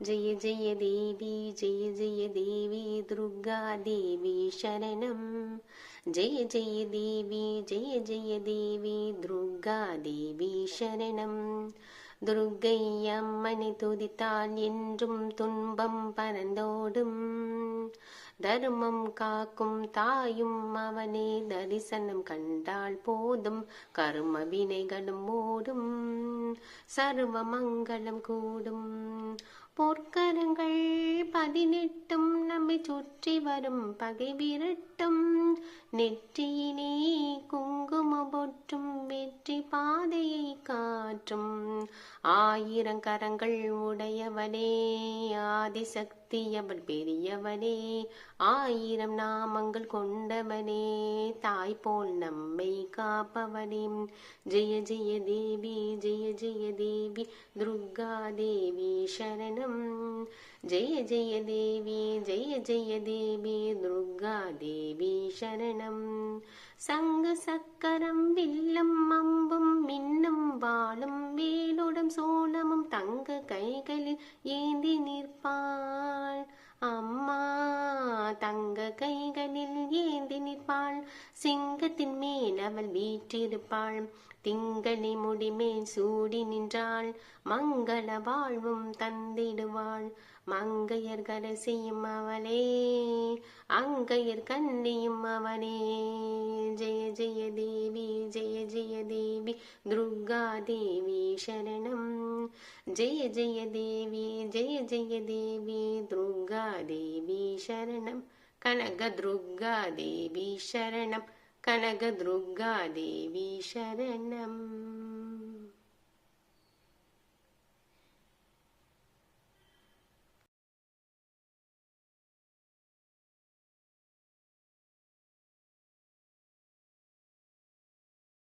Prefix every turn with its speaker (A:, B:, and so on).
A: ஜெய ஜெய தேவி ஜெய ஜெய தேவி துர்கா தேவி சரணம் ஜெய ஜெய தேவி ஜெய ஜெய தேவி துர்கா தேவி சரணம் துர்கை அம்மனை துதித்தால் என்றும் துன்பம் பறந்தோடும் தர்மம் காக்கும் தாயும் அவனே தரிசனம் கண்டால் போதும். கர்ம வினைகளும் ஓடும். சர்வ மங்களம் கூடும். பொற்கரங்கள் பதினெட்டும் நம்மை சுற்றி வரும் பகை விரட்டும். நெற்றியினே குங்கும பொற்றும் வெற்றி பாதையை காற்றும். ஆயிரம் கரங்கள் உடையவனே ஆதிசக்தி அவள் பெரியவனே ஆயிரம் நாமங்கள் கொண்டவனே. தாய் போல் நம்மை காப்பவனே. ஜெய ஜெய தேவி ஜெய ஜெய தேவி துர்கா தேவி சரணம். ஜெய ஜெய தேவி ஜெய ஜெய தேவி துர்கா தேவி சரணம். சங்க சக்கரம் வில்லம் அம்பும் மின்னும் வாழும் வேலுடன் சோ தங்க கைகளில் ஏந்தி நிற்பாள். அம்மா தங்க கைகளில் ஏந்தி நிற்பாள். சிங்கத்தின் மேல் அவள் வீற்றிருப்பாள். திங்களை முடிமேல் சூடி நின்றாள். மங்கள வாழ்வும் தந்திடுவாள். மங்கையர் கரசியும் அவளே அங்கையர் கண்ணியும் அவனே ஜெய ஜெய தேவி ஜெய ஜெய தேவி துர்கா தேவி. சரணம். ஜெய ஜெய தேவி ஜெய ஜெய தேவி துர்கா தேவி சரணம். கனக துர்கா தேவி சரணம்.